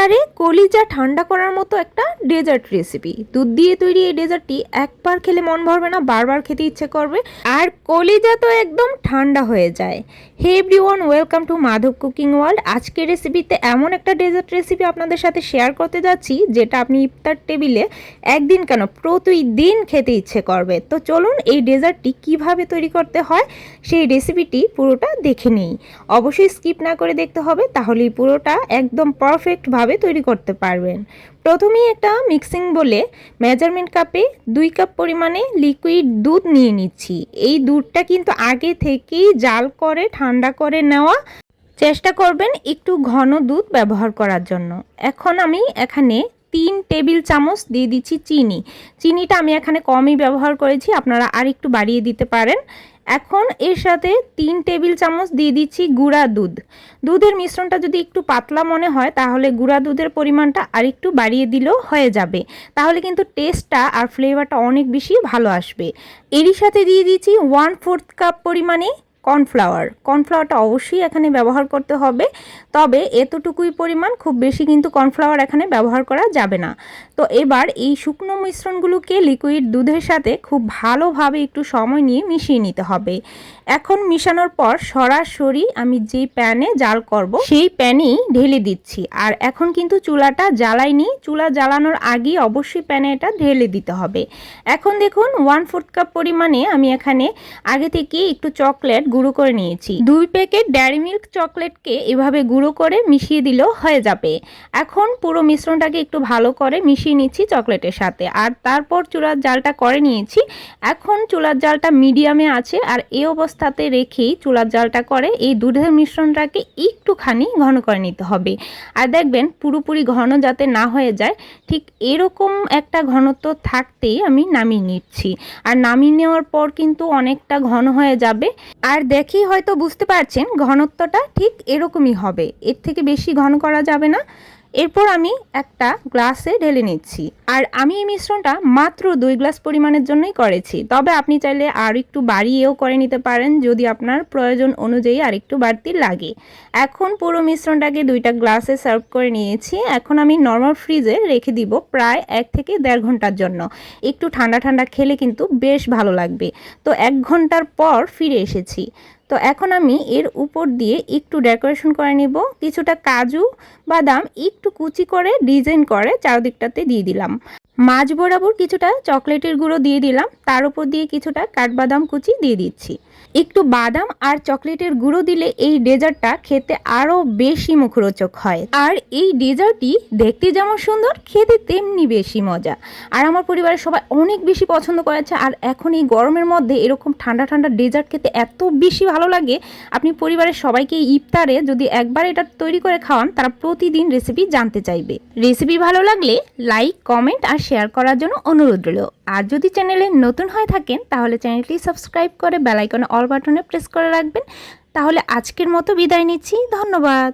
ইফতারে কলিজা ঠান্ডা করার মতো একটা ডেজার্ট রেসিপি দুধ দিয়ে তৈরি এই ডেজার্টটি একবার খেলে মন ভরবে না, বারবার খেতে ইচ্ছে করবে। আর কলিজা তো একদম ঠান্ডা হয়ে যায়। Hey everyone welcome to Madhab cooking world আজকের রেসিপিতে এমন একটা ডেজার্ট রেসিপি আপনাদের সাথে শেয়ার করতে যাচ্ছি, যেটা আপনি ইফতার টেবিলে একদিন কেন প্রতিদিন খেতে ইচ্ছে করবে। তো চলুন এই ডেজার্টটি কীভাবে তৈরি করতে হয়, সেই রেসিপিটি পুরোটা দেখে নিই। অবশ্যই স্কিপ না করে দেখতে হবে, তাহলেই পুরোটা একদম পারফেক্টভাবে তৈরি করতে পারবেন। প্রথমেই একটা মিক্সিং বলে মেজারমেন্ট কাপে দুই কাপ পরিমাণে লিকুইড দুধ নিয়ে নিচ্ছি। এই দুধটা কিন্তু আগে থেকেই জাল করে, ঠান্ডা করে নেওয়া। চেষ্টা করবেন একটু ঘন দুধ ব্যবহার করার জন্য। এখন আমি এখানে তিন টেবিল চামচ দিয়ে দিচ্ছি চিনি। চিনিটা আমি এখানে কমই ব্যবহার করেছি, আপনারা আর একটু বাড়িয়ে দিতে পারেন। এখন এর সাথে তিন টেবিল চামচ দিয়ে দিচ্ছি গুঁড়া দুধ। দুধের মিশ্রণটা যদি একটু পাতলা মনে হয়, তাহলে গুঁড়া দুধের পরিমাণটা আর একটু বাড়িয়ে দিলেও হয়ে যাবে। তাহলে কিন্তু টেস্টটা আর ফ্লেভারটা অনেক বেশি ভালো আসবে। এরই সাথে দিয়ে দিচ্ছি ওয়ান ফোর্থ কাপ পরিমাণে কর্নফ্লাওয়ার। কর্নফ্লাওয়ারটা অবশ্যই এখানে ব্যবহার করতে হবে। তবে এতটুকুই পরিমাণ, খুব বেশি কিন্তু কর্নফ্লাওয়ার এখানে ব্যবহার করা যাবে না। তো এবার এই শুকনো মিশ্রণগুলোকে লিকুইড দুধের সাথে খুব ভালোভাবে একটু সময় নিয়ে মিশিয়ে নিতে হবে। এখন মিশানোর পর সরাসরি আমি যে প্যানে জাল করব, সেই প্যানেই ঢেলে দিচ্ছি। আর এখন কিন্তু চুলাটা জ্বালাইনি। চুলা জ্বালানোর আগেই অবশ্যই প্যানে এটা ঢেলে দিতে হবে। এখন দেখুন ওয়ান ফোর্থ কাপ পরিমাণে আমি এখানে আগে থেকে একটু চকলেট গুঁড়ো করে নিয়েছি। দুই প্যাকেট ডেয়ারি মিল্ক চকলেটকে এভাবে গুঁড়ো করে মিশিয়ে দিলেও হয়ে যাবে। এখন পুরো মিশ্রণটাকে একটু ভালো করে মিশিয়ে নিচ্ছি চকলেটের সাথে। আর তারপর চুলার জালটা করে নিয়েছি। এখন চুলার জালটা মিডিয়ামে আছে আর এই অবস্থাতে রেখেই চুলার জালটা করে এই দুধের মিশ্রণটাকে একটুখানি ঘন করে নিতে হবে। আর দেখবেন পুরোপুরি ঘন যাতে না হয়ে যায়, ঠিক এরকম একটা ঘনত্ব থাকতেই আমি নামিয়ে নিচ্ছি। আর নামিয়ে নেওয়ার পর কিন্তু অনেকটা ঘন হয়ে যাবে। আর দেখেই হয়তো বুঝতে পারছেন, ঘনত্বটা ঠিক এরকমই হবে। এর থেকে বেশি ঘন করা যাবে না। এরপর আমি একটা গ্লাসে ঢেলে নিচ্ছি। আর আমি এই মিশ্রণটা মাত্র দুই গ্লাস পরিমাণের জন্যই করেছি। তবে আপনি চাইলে আর একটু বাড়িয়েও করে নিতে পারেন যদি আপনার প্রয়োজন অনুযায়ী আর একটু বাড়তি লাগে। এখন পুরো মিশ্রণটাকে দুইটা গ্লাসে সার্ভ করে নিয়েছি। এখন আমি নর্মাল ফ্রিজে রেখে দিব প্রায় এক থেকে দেড় ঘণ্টার জন্য। একটু ঠান্ডা ঠান্ডা খেলে কিন্তু বেশ ভালো লাগবে। তো এক ঘণ্টার পর ফিরে এসেছি। তো এখন আমি এর উপর দিয়ে একটু ডেকোরেশন করে নিব। কিছুটা কাজু বাদাম একটু কুচি করে ডিজাইন করে চারদিকটাতে দিয়ে দিলাম। মাঝ বরাবর কিছুটা চকলেটের গুঁড়ো দিয়ে দিলাম। তার উপর দিয়ে কিছুটা কাঠবাদাম কুচি দিয়ে দিচ্ছি। একটু বাদাম আর চকলেটের গুঁড়ো দিলে এই ডেজার্টটা খেতে আরও বেশি মুখরোচক হয়। আর এই ডেজার্টটি দেখতে যেমন সুন্দর, খেতে তেমনি বেশি মজা। আর আমার পরিবারের সবাই অনেক বেশি পছন্দ করেছে। আর এখন এই গরমের মধ্যে এরকম ঠান্ডা ঠান্ডা ডেজার্ট খেতে এত বেশি ভালো লাগে। আপনি পরিবারের সবাইকে ইফতারে যদি একবার এটা তৈরি করে খাওয়ান, তারা প্রতিদিন রেসিপি জানতে চাইবে। রেসিপি ভালো লাগলে লাইক, কমেন্ট আর শেয়ার করার জন্য অনুরোধ রইল। আর যদি চ্যানেলে নতুন হয়ে থাকেন, তাহলে চ্যানেলটি সাবস্ক্রাইব করে বেলাইকনে অল বাটনে প্রেস করে রাখবেন। তাহলে আজকের মতো বিদায় নিচ্ছি। ধন্যবাদ।